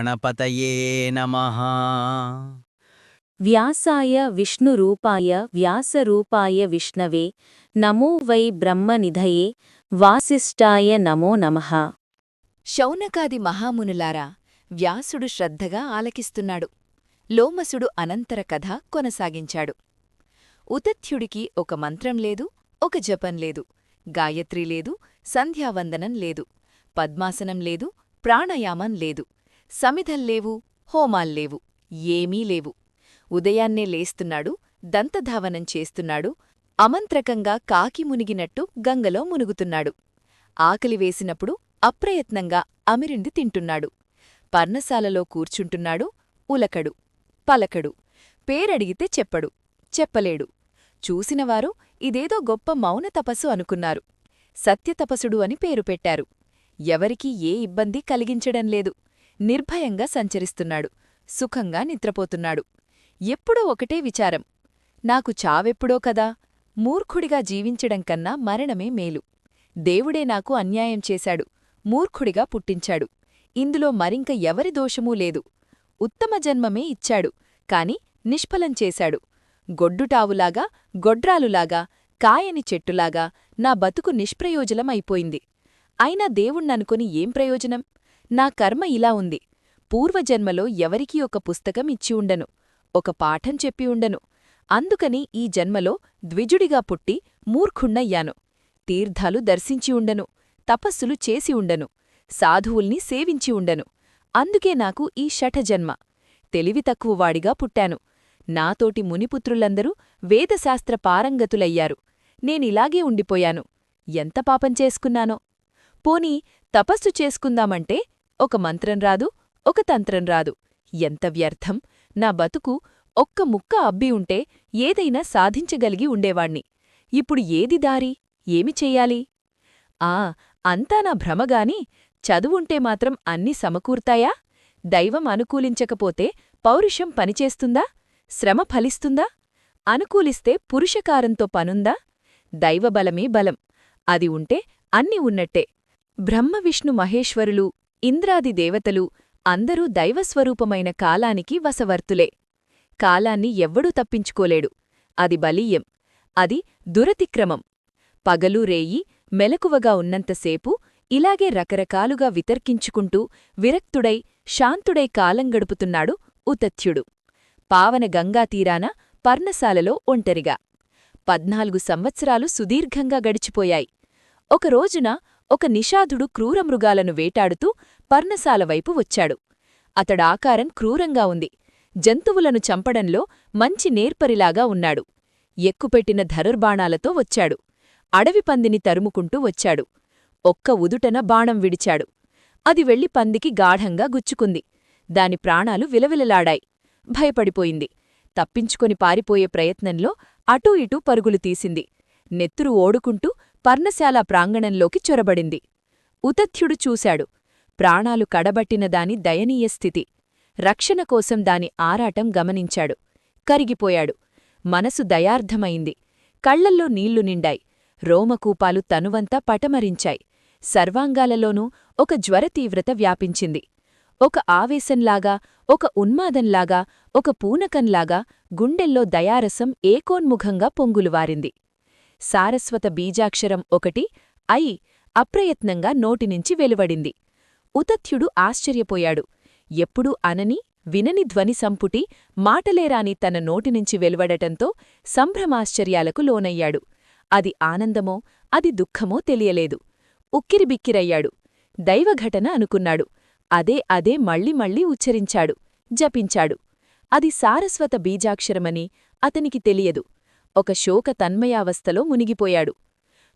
గణపతయే నమః. వ్యాసాయ విష్ణురూపాయ వ్యాసరూపాయ విష్ణవే నమో వై బ్రహ్మనిధయే వాసిష్ఠాయ నమో నమః. శౌనకాది మహామునులారా వ్యాసుడు శ్రద్ధగా ఆలకిస్తున్నాడు. లోమసుడు అనంతర కథ కొనసాగించాడు. ఉతథ్యుడికి ఒక మంత్రం లేదు ఒక జపం లేదు గాయత్రి లేదు సంధ్యావందనం లేదు పద్మాసనం లేదు ప్రాణాయామం లేదు. సమిధల్లేవు హోమాల్లేవు ఏమీ లేవు. ఉదయాన్నే లేస్తున్నాడు దంతధావనం చేస్తున్నాడు అమంత్రకంగా కాకి మునిగినట్టు గంగలో మునుగుతున్నాడు. ఆకలి వేసినప్పుడు అప్రయత్నంగా అమిరింది తింటున్నాడు. పర్ణశాలలో కూర్చుంటున్నాడు ఉలకడు పలకడు పేరడిగితే చెప్పడు చెప్పలేడు. చూసినవారు ఇదేదో గొప్ప మౌన తపస్సు అనుకున్నారు. సత్యతపసుడు అని పేరు పెట్టారు. ఎవరికీ ఏ ఇబ్బంది కలిగించడంలేదు నిర్భయంగా సంచరిస్తున్నాడు. సుఖంగా నిద్రపోతున్నాడు. ఎప్పుడూ ఒకటే విచారం. నాకు చావెప్పుడో కదా. మూర్ఖుడిగా జీవించడం కన్నా మరణమే మేలు. దేవుడే నాకు అన్యాయం చేశాడు. మూర్ఖుడిగా పుట్టించాడు. ఇందులో మరింక ఎవరి దోషమూ లేదు. ఉత్తమ జన్మమే ఇచ్చాడు. కాని నిష్ఫలం చేశాడు. గొడ్డుటావులాగా గొడ్రాలులాగా కాయని చెట్టులాగా నా బతుకు నిష్ప్రయోజనమైపోయింది. అయినా దేవుణ్ణనుకొని ఏం ప్రయోజనం? నా కర్మ ఇలా ఉంది. పూర్వజన్మలో ఎవరికీ ఒక పుస్తకం ఇచ్చి ఉండను. ఒక పాఠం చెప్పి ఉండను. అందుకని ఈ జన్మలో ద్విజుడిగా పుట్టి మూర్ఖుణ్ణయ్యాను. తీర్థాలు దర్శించి ఉండను. తపస్సులు చేసి ఉండను. సాధువుల్ని సేవించి ఉండను. అందుకే నాకు ఈ షఠజన్మ. తెలివి తక్కువవాడిగా పుట్టాను. నాతోటి మునిపుత్రులందరూ వేదశాస్త్ర పారంగతులయ్యారు. నేనిలాగే ఉండిపోయాను. ఎంత పాపం చేసుకున్నానో. పోనీ తపస్సు చేసుకుందామంటే ఒక మంత్రం రాదు ఒక తంత్రం రాదు. ఎంత వ్యర్థం! నా బతుకు ఒక్క ముక్క అబ్బి ఉంటే ఏదైనా సాధించగలిగి ఉండేవాణ్ణి. ఇప్పుడు ఏది దారి? ఏమి చెయ్యాలి ఆ అంతా నా భ్రమగాని చదువుంటే మాత్రం అన్ని సమకూర్తాయా? దైవం అనుకూలించకపోతే పౌరుషం పనిచేస్తుందా? శ్రమ ఫలిస్తుందా? అనుకూలిస్తే పురుషకారంతో పనుందా? దైవబలమే బలం. అది ఉంటే అన్ని ఉన్నట్టే. బ్రహ్మ విష్ణు మహేశ్వరులు ఇంద్రాది దేవతలు అందరూ దైవస్వరూపమైన కాలానికి వసవర్తులే కాలాన్ని ఎవ్వడూ తప్పించుకోలేడు. అది బలీయం. అది దురతిక్రమం. పగలు రేయి మెలకువగా ఉన్నంతసేపు ఇలాగే రకరకాలుగా వితర్కించుకుంటూ విరక్తుడై శాంతుడై కాలం గడుపుతున్నాడు ఉతథ్యుడు పావన గంగాతీరాన పర్ణశాలలో ఒంటరిగా. పద్నాలుగు సంవత్సరాలు సుదీర్ఘంగా గడిచిపోయాయి. ఒక రోజున ఒక నిషాధుడు క్రూరమృగాలను వేటాడుతూ పర్ణశాల వైపు వచ్చాడు. అతడాకారం క్రూరంగా ఉంది. జంతువులను చంపడంలో మంచి నేర్పరిలాగా ఉన్నాడు. ఎక్కుపెట్టిన ధనుర్బాణాలతో వచ్చాడు. అడవి పందిని తరుముకుంటూ వచ్చాడు. ఒక్క ఉదుటన బాణం విడిచాడు. అది వెళ్ళి పందికి గాఢంగా గుచ్చుకుంది. దాని ప్రాణాలు విలవిలలాడాయి. భయపడిపోయింది. తప్పించుకొని పారిపోయే ప్రయత్నంలో అటూ ఇటూ పరుగులు తీసింది. నెత్తురు ఓడుకుంటూ పర్ణశాల ప్రాంగణంలోకి చొరబడింది. ఉతథ్యుడు చూశాడు. ప్రాణాలు కడబట్టిన దాని దయనీయ స్థితి. రక్షణ కోసం దాని ఆరాటం గమనించాడు. కరిగిపోయాడు. మనసు దయార్ధమైంది. కళ్ళల్లో నీళ్ళు నిండాయి. రోమకూపాలు తనువంతా పటమరించాయి. సర్వాంగాలలోనూ ఒక జ్వరతీవ్రత వ్యాపించింది. ఒక ఆవేశంలాగా ఒక ఉన్మాదంలాగా ఒక పూనకంలాగా గుండెల్లో దయారసం ఏకోన్ముఖంగా పొంగులువారింది. సారస్వత బీజాక్షరం ఒకటి ఐ అప్రయత్నంగా నోటినుంచి వెలువడింది. ఉతథ్యుడు ఆశ్చర్యపోయాడు. ఎప్పుడూ అనని వినని ధ్వని సంపుటి మాటలేరాని తన నోటినుంచి వెలువడటంతో సంభ్రమాశ్చర్యాలకు లోనయ్యాడు. అది ఆనందమో అది దుఃఖమో తెలియలేదు. ఉక్కిరిబిక్కిరయ్యాడు. దైవఘటన అనుకున్నాడు. అదే అదే మళ్ళీ మళ్ళీ ఉచ్చరించాడు జపించాడు. అది సారస్వత బీజాక్షరమని అతనికి తెలియదు. ఒక శోక తన్మయావస్థలో మునిగిపోయాడు.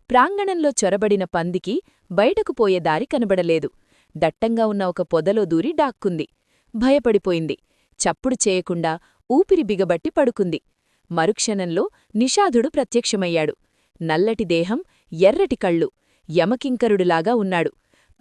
ప్రాంగణంలో చొరబడిన పందికి బయటకు పోయే దారి కనబడలేదు. దట్టంగా ఉన్న ఒక పొదలో దూరి డాక్కుంది. భయపడిపోయింది. చప్పుడు చేయకుండా ఊపిరి బిగబట్టి పడుకుంది. మరుక్షణంలో నిషాధుడు ప్రత్యక్షమయ్యాడు. నల్లటి దేహం ఎర్రటి కళ్ళు యమకింకరుడులాగా ఉన్నాడు.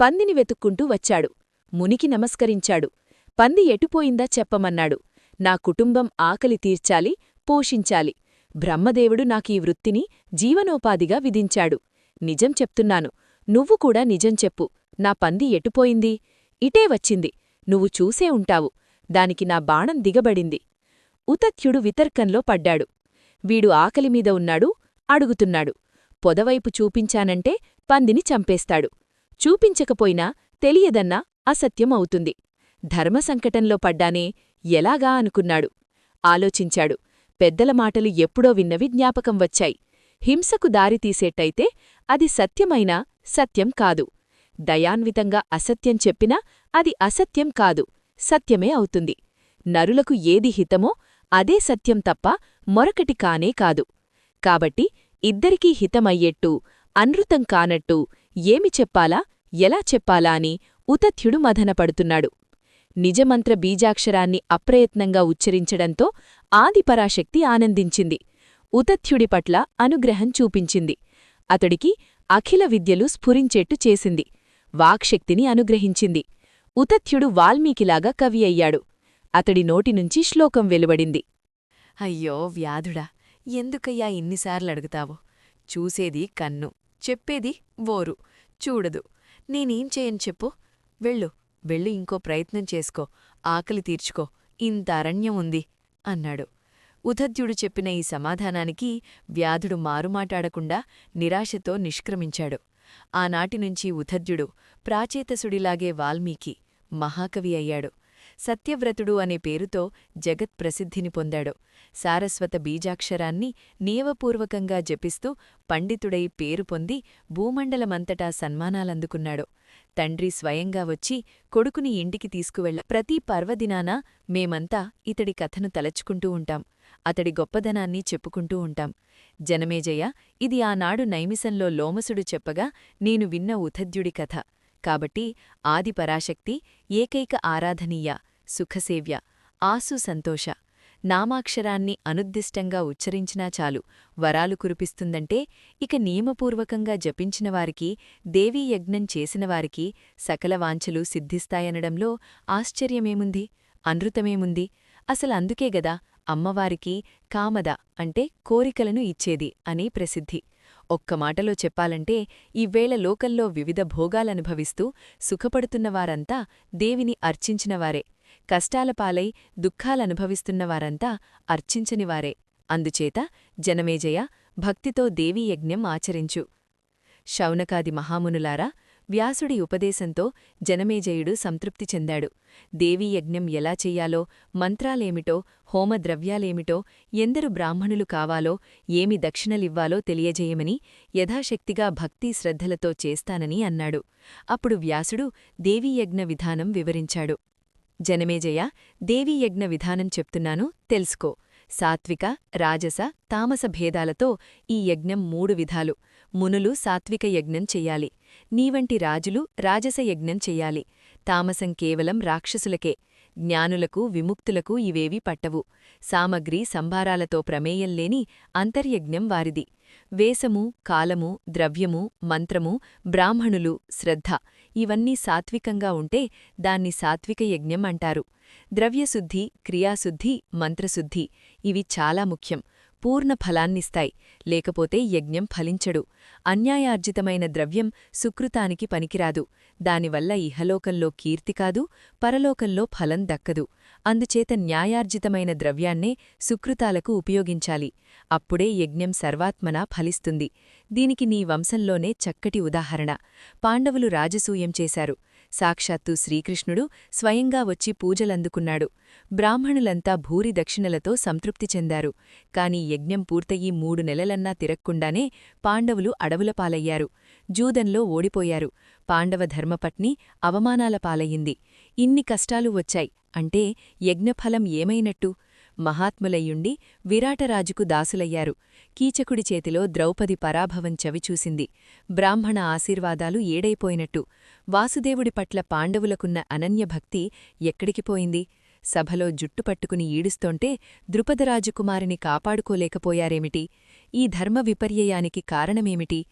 పందిని వెతుక్కుంటూ వచ్చాడు. మునికి నమస్కరించాడు. పంది ఎటుపోయిందా చెప్పమన్నాడు. నా కుటుంబం ఆకలి తీర్చాలి పోషించాలి. బ్రహ్మదేవుడు నాకీ వృత్తిని జీవనోపాధిగా విధించాడు. నిజం చెప్తున్నాను. నువ్వు కూడా నిజం చెప్పు. నా పంది ఎటుపోయింది? ఇటే వచ్చింది. నువ్వు చూసే ఉంటావు. దానికి నా బాణం దిగబడింది. ఉతత్యుడు వితర్కంలో పడ్డాడు. వీడు ఆకలిమీద ఉన్నాడు. అడుగుతున్నాడు. పొదవైపు చూపించానంటే పందిని చంపేస్తాడు. చూపించకపోయినా తెలియదన్నా అసత్యం అవుతుంది. ధర్మసంకటంలో పడ్డానే ఎలాగా అనుకున్నాడు. ఆలోచించాడు. పెద్దల మాటలు ఎప్పుడో విన్నవి జ్ఞాపకం వచ్చాయి. హింసకు దారితీసేటైతే అది సత్యమైనా సత్యం కాదు. దయాన్వితంగా అసత్యం చెప్పినా అది అసత్యం కాదు సత్యమే అవుతుంది. నరులకు ఏది హితమో అదే సత్యం తప్ప మరొకటి కానే కాదు. కాబట్టి ఇద్దరికీ హితమయ్యేట్టు అనృతం కానట్టు ఏమి చెప్పాలా ఎలా చెప్పాలా అని ఉతథ్యుడు మదనపడుతున్నాడు నిజమంత్ర బీజాక్షరాన్ని అప్రయత్నంగా ఉచ్చరించడంతో ఆదిపరాశక్తి ఆనందించింది. ఉతథ్యుడి పట్ల అనుగ్రహం చూపించింది. అతడికి అఖిల విద్యలు స్ఫురించేట్టు చేసింది. వాక్శక్తిని అనుగ్రహించింది. ఉతథ్యుడు వాల్మీకిలాగా కవి అయ్యాడు. అతడి నోటినుంచి శ్లోకం వెలువడింది. అయ్యో వ్యాధుడా ఎందుకయ్యా ఇన్నిసార్లడుగుతావో? చూసేది కన్ను చెప్పేది వోరు చూడదు. నేనేం చేయను చెప్పు. వెళ్ళు వెళ్ళు ఇంకో ప్రయత్నం చేసుకో. ఆకలి తీర్చుకో. ఇంత అరణ్యం ఉంది. అన్నాడు. ఉదధ్యుడు చెప్పిన ఈ సమాధానానికి వ్యాధుడు మారుమాటాడకుండా నిరాశతో నిష్క్రమించాడు. ఆనాటినుంచి ఉదధ్యుడు ప్రాచేతసుడిలాగే వాల్మీకి మహాకవి అయ్యాడు. సత్యవ్రతుడు అనే పేరుతో జగత్ ప్రసిద్ధిని పొందాడు. సారస్వత బీజాక్షరాన్ని నియమపూర్వకంగా జపిస్తూ పండితుడై పేరు పొంది భూమండలమంతటా సన్మానాలందుకున్నాడు. తండ్రి స్వయంగా వచ్చి కొడుకుని ఇంటికి తీసుకువెళ్ళ ప్రతి పర్వదినాన మేమంతా ఇతడి కథను తలచుకుంటూ ఉంటాం. అతడి గొప్పదనాన్ని చెప్పుకుంటూ ఉంటాం. జనమేజయ ఇది ఆనాడు నైమిసంలో లోమసుడు చెప్పగా నేను విన్న ఉథద్యుడి కథ. కాబట్టి ఆది పరాశక్తి ఏకైక ఆరాధనీయ సుఖసేవ్య ఆసు సంతోష. నామాక్షరాన్ని అనుద్దిష్టంగా ఉచ్చరించినా చాలు వరాలు కురిపిస్తుందంటే ఇక నియమపూర్వకంగా జపించినవారికి దేవీయజ్ఞం చేసినవారికి సకల వాంఛలు సిద్ధిస్తాయనడంలో ఆశ్చర్యమేముంది? అనృతమేముంది? అసలు అందుకేగదా అమ్మవారికి కామద అంటే కోరికలను ఇచ్చేది అని ప్రసిద్ధి. ఒక్క మాటలో చెప్పాలంటే ఈవేళ లోకల్లో వివిధ భోగాలనుభవిస్తూ సుఖపడుతున్నవారంతా దేవిని అర్చించినవారే. కష్టాల పాలై దుఃఖాలనుభవిస్తున్నవారంతా అర్చించనివారే. అందుచేత జనమేజయ భక్తితో దేవీయజ్ఞం ఆచరించు. శౌనకాది మహామునులారా వ్యాసుడి ఉపదేశంతో జనమేజయుడు సంతృప్తి చెందాడు. దేవీయజ్ఞం ఎలా చెయ్యాలో మంత్రాలేమిటో హోమద్రవ్యాలేమిటో ఎందరు బ్రాహ్మణులు కావాలో ఏమి దక్షిణలివ్వాలో తెలియజేయమని యథాశక్తిగా భక్తి శ్రద్ధలతో చేస్తానని అన్నాడు. అప్పుడు వ్యాసుడు దేవీయజ్ఞ విధానం వివరించాడు. జనమేజయ దేవీయజ్ఞ విధానం చెప్తున్నాను తెలుసుకో. సాత్విక రాజస తామస భేదాలతో ఈ యజ్ఞం మూడు విధాలు. మునులు సాత్విక యజ్ఞం చెయ్యాలి నీవంటి రాజులు రాజస యజ్ఞం చెయ్యాలి తామసం కేవలం రాక్షసులకే. జ్ఞానులకు విముక్తులకు ఇవేవీ పట్టవు. సామగ్రి సంభారాలతో ప్రమేయంలేని అంతర్యజ్ఞం వారిది. వేసము కాలము ద్రవ్యము మంత్రము బ్రాహ్మణులు శ్రద్ధ ఇవన్నీ సాత్వికంగా ఉంటే దాన్ని సాత్విక యజ్ఞం అంటారు. ద్రవ్యశుద్ధి క్రియాశుద్ధి మంత్రశుద్ధి ఇవి చాలా ముఖ్యం. పూర్ణ ఫలాన్నిస్తాయి. లేకపోతే యజ్ఞం ఫలించడు. అన్యాయార్జితమైన ద్రవ్యం సుకృతానికి పనికిరాదు. దానివల్ల ఇహలోకంలో కీర్తి కాదు పరలోకంలో ఫలం దక్కదు. అందుచేత న్యాయార్జితమైన ద్రవ్యాన్నే సుకృతాలకు ఉపయోగించాలి. అప్పుడే యజ్ఞం సర్వాత్మనా ఫలిస్తుంది. దీనికి నీ వంశంలోనే చక్కటి ఉదాహరణ. పాండవులు రాజసూయం చేశారు. సాక్షాత్తు శ్రీకృష్ణుడు స్వయంగా వచ్చి పూజలందుకున్నాడు. బ్రాహ్మణులంతా భూరి దక్షిణలతో సంతృప్తి చెందారు. కాని యజ్ఞం పూర్తయి మూడు నెలలన్నా తిరక్కుండానే పాండవులు అడవుల పాలయ్యారు. జూదంలో ఓడిపోయారు. పాండవ ధర్మపత్ని అవమానాల పాలయ్యింది. ఇన్ని కష్టాలు వచ్చాయి. అంటే యజ్ఞఫలం ఏమైనట్టు? మహాత్ములయ్యుండి విరాటరాజుకు దాసులయ్యారు. కీచకుడి చేతిలో ద్రౌపది పరాభవం చవిచూసింది. బ్రాహ్మణ ఆశీర్వాదాలు ఏడైపోయినట్టు. వాసుదేవుడి పట్ల పాండవులకున్న అనన్యభక్తి ఎక్కడికిపోయింది సభలో జుట్టుపట్టుకుని ఈడుస్తోంటే ద్రుపదరాజకుమారిని కాపాడుకోలేకపోయారేమిటి? ఈ ధర్మ విపర్యయానికి కారణమేమిటి?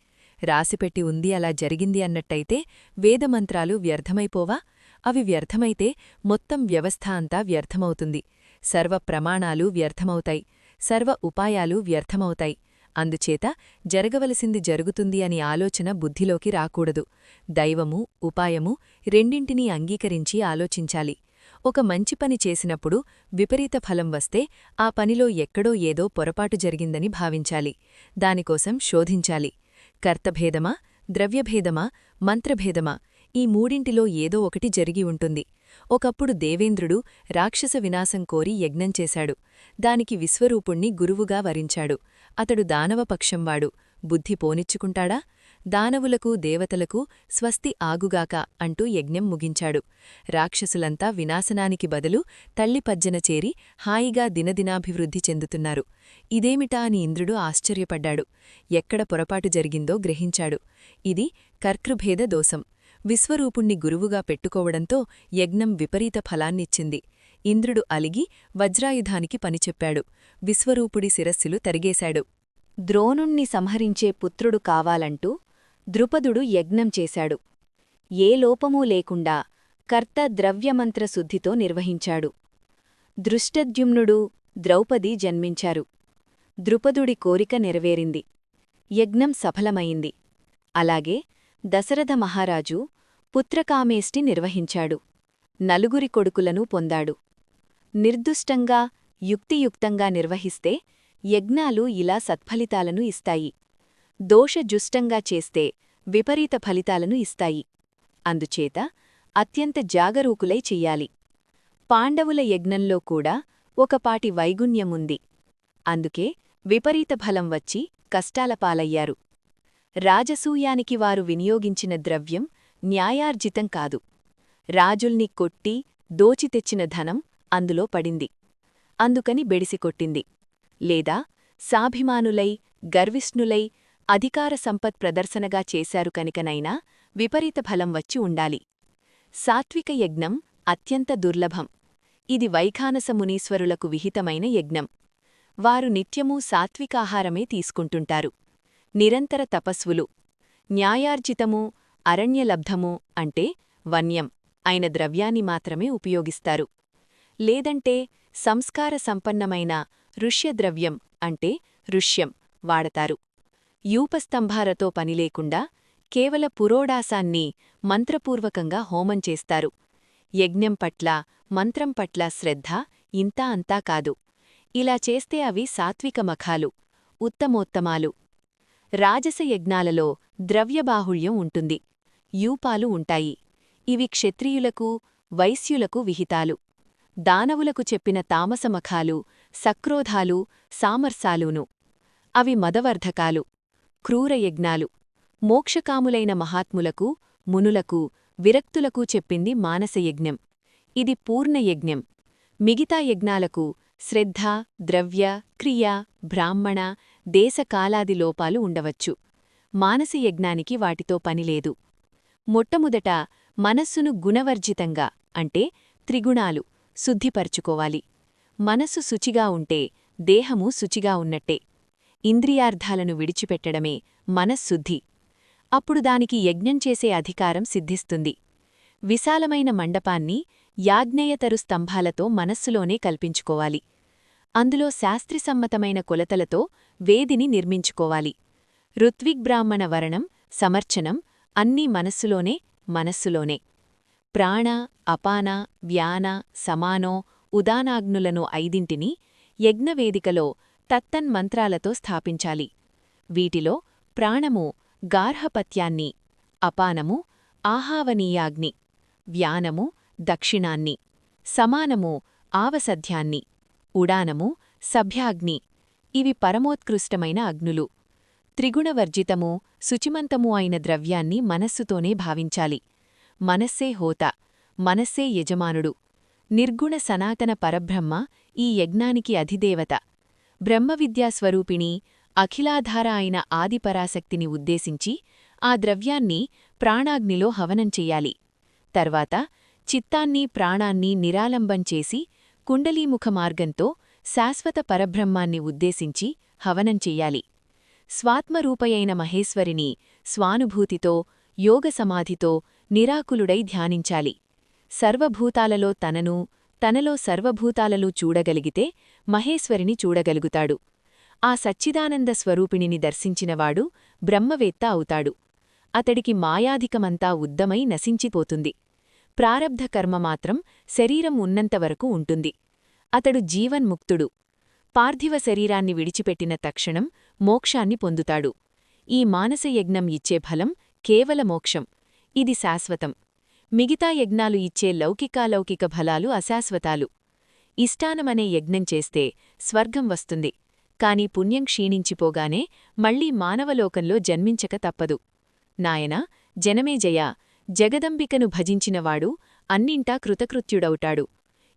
రాసిపెట్టి ఉంది అలా జరిగింది అన్నట్టయితే వేదమంత్రాలు వ్యర్థమైపోవా? అవి వ్యర్థమైతే మొత్తం వ్యవస్థ అంతా వ్యర్థమవుతుంది. సర్వ ప్రమాణాలు వ్యర్థమవుతాయి సర్వ ఉపాయాలు వ్యర్థమవుతాయి. అందుచేత జరగవలసింది జరుగుతుంది అని ఆలోచన బుద్ధిలోకి రాకూడదు. దైవము ఉపాయము రెండింటినీ అంగీకరించి ఆలోచించాలి. ఒక మంచి పని చేసినప్పుడు విపరీత ఫలం వస్తే ఆ పనిలో ఎక్కడో ఏదో పొరపాటు జరిగిందని భావించాలి. దానికోసం శోధించాలి. కర్తభేదమా ద్రవ్యభేదమా మంత్రభేదమా ఈ మూడింటిలో ఏదో ఒకటి జరిగి ఉంటుంది. ఒకప్పుడు దేవేంద్రుడు రాక్షస వినాశం కోరి యజ్ఞం చేశాడు. దానికి విశ్వరూపుణ్ణి గురువుగా వరించాడు. అతడు దానవపక్షంవాడు బుద్ధి పోనిచ్చుకుంటాడా? దానవులకు దేవతలకు స్వస్తి ఆగుగాక అంటూ యజ్ఞం ముగించాడు. రాక్షసులంతా వినాశనానికి బదులు తల్లిపజ్జన చేరి హాయిగా దినదినాభివృద్ధి చెందుతున్నారు. ఇదేమిటా అని ఇంద్రుడు ఆశ్చర్యపడ్డాడు. ఎక్కడ పొరపాటు జరిగిందో గ్రహించాడు. ఇది కర్కృభేద దోషం. విశ్వరూపుణ్ణి గురువుగా పెట్టుకోవడంతో యజ్ఞం విపరీత ఫలాన్నిచ్చింది. ఇంద్రుడు అలిగి వజ్రాయుధానికి పనిచెప్పాడు. విశ్వరూపుడి శిరస్సులు తరిగేశాడు. ద్రోణుణ్ణి సంహరించే పుత్రుడు కావాలంటూ ద్రుపదుడు యజ్ఞం చేశాడు. ఏ లోపమూ లేకుండా కర్త ద్రవ్యమంత్రశుద్ధితో నిర్వహించాడు. దృష్టద్యుమ్నుడు ద్రౌపది జన్మించారు. ద్రుపదుడి కోరిక నెరవేరింది. యజ్ఞం సఫలమైంది. అలాగే దశరథ మహారాజు పుత్రకామేష్టి నిర్వహించాడు. నలుగురి కొడుకులను పొందాడు. నిర్దుష్టంగా యుక్తియుక్తంగా నిర్వహిస్తే యజ్ఞాలు ఇలా సత్ఫలితాలను ఇస్తాయి. దోషజుష్టంగా చేస్తే విపరీత ఫలితాలను ఇస్తాయి. అందుచేత అత్యంత జాగరూకులై చెయ్యాలి. పాండవుల యజ్ఞంలో కూడా ఒకపాటి వైగుణ్యముంది. అందుకే విపరీత ఫలం వచ్చి కష్టాల పాలయ్యారు. రాజసూయానికి వారు వినియోగించిన ద్రవ్యం న్యాయార్జితం కాదు. రాజుల్ని కొట్టి దోచి తెచ్చిన ధనం అందులో పడింది. అందుకని బెడిసికొట్టింది లేదా సాభిమానులై గర్విష్ణులై అధికార సంపత్ ప్రదర్శనగా చేశారు కనుకనైనా విపరీత ఫలం వచ్చి ఉండాలి. సాత్విక యజ్ఞం అత్యంత దుర్లభం. ఇది వైఖానస మునీశ్వరులకు విహితమైన యజ్ఞం. వారు నిత్యమూ సాత్వికాహారమే తీసుకుంటుంటారు. నిరంతర తపస్వులు న్యాయార్జితము అరణ్యలబ్ధము అంటే వన్యం అయిన ద్రవ్యాన్ని మాత్రమే ఉపయోగిస్తారు. లేదంటే సంస్కార సంపన్నమైన ఋష్యద్రవ్యం అంటే ఋష్యం వాడతారు. యూపస్తంభారతో పనిలేకుండా కేవల పురోడాసాన్ని మంత్రపూర్వకంగా హోమం చేస్తారు. యజ్ఞం పట్ల మంత్రం పట్ల శ్రద్ధ ఇంతా అంతా కాదు. ఇలా చేస్తే అవి సాత్విక మఖాలు ఉత్తమోత్తమాలు. రాజస యజ్ఞాలలో ద్రవ్యబాహుళ్యం ఉంటుంది. యూపాలు ఉంటాయి. ఇవి క్షత్రియులకు వైశ్యులకు విహితాలు. దానవులకు చెప్పిన తామసమఖాలు సక్రోధాలు సామర్సాలూను. అవి మదవర్ధకాలు. క్రూరయజ్ఞాలు మోక్షకాములైన మహాత్ములకు మునులకు విరక్తులకు చెప్పింది మానసయజ్ఞం ఇది పూర్ణయజ్ఞం మిగతా యజ్ఞాలకు శ్రద్ధ ద్రవ్య క్రియ బ్రాహ్మణ దేశకాలాది లోపాలు ఉండవచ్చు. మానసయజ్ఞానికి వాటితో పనిలేదు మొట్టమొదట మనస్సును గుణవర్జితంగా అంటే త్రిగుణాలు శుద్ధిపరుచుకోవాలి. మనస్సు శుచిగా ఉంటే దేహము శుచిగా ఉన్నట్టే. ఇంద్రియార్థాలను విడిచిపెట్టడమే మనశ్శుద్ధి. అప్పుడు దానికి యజ్ఞం చేసే అధికారం సిద్ధిస్తుంది. విశాలమైన మండపాన్ని యాజ్ఞేయతరు స్తంభాలతో మనస్సులోనే కల్పించుకోవాలి. అందులో శాస్త్రిసమ్మతమైన కొలతలతో వేదిని నిర్మించుకోవాలి. ఋత్విగ్బ్రాహ్మణ వరణం సమర్చనం అన్నీ మనస్సులోనే మనస్సులోనే. ప్రాణ అపాన వ్యాన సమానో ఉదానాగ్నులను ఐదింటిని యజ్ఞవేదికలో తత్తన్మంత్రాలతో స్థాపించాలి. వీటిలో ప్రాణము గార్హపత్యాన్ని అపానము ఆహావనీయాగ్ని వ్యానము దక్షిణాన్ని సమానము ఆవసధ్యాన్ని ఉడానము సభ్యాగ్ని. ఇవి పరమోత్కృష్టమైన అగ్నులు. త్రిగుణవర్జితము శుచిమంతము అయిన ద్రవ్యాన్ని మనస్సుతోనే భావించాలి. మనస్సే హోత మనస్సే యజమానుడు. నిర్గుణ సనాతన పరబ్రహ్మ ఈ యజ్ఞానికి అధిదేవత. బ్రహ్మవిద్యాస్వరూపిణి అఖిలాధార అయిన ఆదిపరాశక్తిని ఉద్దేశించి ఆ ద్రవ్యాన్ని ప్రాణాగ్నిలో హవనం చెయ్యాలి తర్వాత చిత్తాన్ని ప్రాణాన్ని నిరాలంబం చేసి కుండలీముఖ మార్గంతో శాశ్వత పరబ్రహ్మాన్ని ఉద్దేశించి హవనం చెయ్యాలి. స్వాత్మరూపయైన మహేశ్వరిని స్వానుభూతితో యోగసమాధితో నిరాకులుడై ధ్యానించాలి. సర్వభూతాలలో తనను తనలో సర్వభూతాలలూ చూడగలిగితే మహేశ్వరిని చూడగలుగుతాడు. ఆ సచ్చిదానంద స్వరూపిణిని దర్శించినవాడు బ్రహ్మవేత్త అవుతాడు. అతడికి మాయాధికమంతా ఉద్దమై నశించిపోతుంది. ప్రారబ్ధ కర్మ మాత్రం శరీరం ఉన్నంతవరకు ఉంటుంది. అతడు జీవన్ముక్తుడు పార్థివ శరీరాన్ని విడిచిపెట్టిన తక్షణం మోక్షాన్ని పొందుతాడు. ఈ మానసయజ్ఞం ఇచ్చే ఫలం కేవల మోక్షం. ఇది శాశ్వతం. మిగతా యజ్ఞాలు ఇచ్చే లౌకికాలౌకిక ఫలాలు అశాశ్వతాలు. ఇష్టానమనే యజ్ఞం చేస్తే స్వర్గం వస్తుంది. కాని పుణ్యం క్షీణించిపోగానే మళ్ళీ మానవలోకంలో జన్మించక తప్పదు. నాయనా జనమేజయ జగదంబికను భజించినవాడు అన్నింటా కృతకృత్యుడవుతాడు.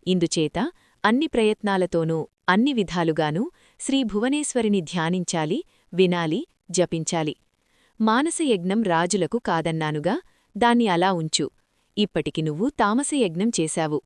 ఇందుచేత అన్ని ప్రయత్నాలతోనూ అన్ని విధాలుగానూ శ్రీ భువనేశ్వరిని ధ్యానించాలి వినాలి జపించాలి. మానసయజ్ఞం రాజులకు కాదన్నానుగా దాన్ని అలా ఉంచు. ఇప్పటికి నువ్వు తామసయజ్ఞం చేశావు.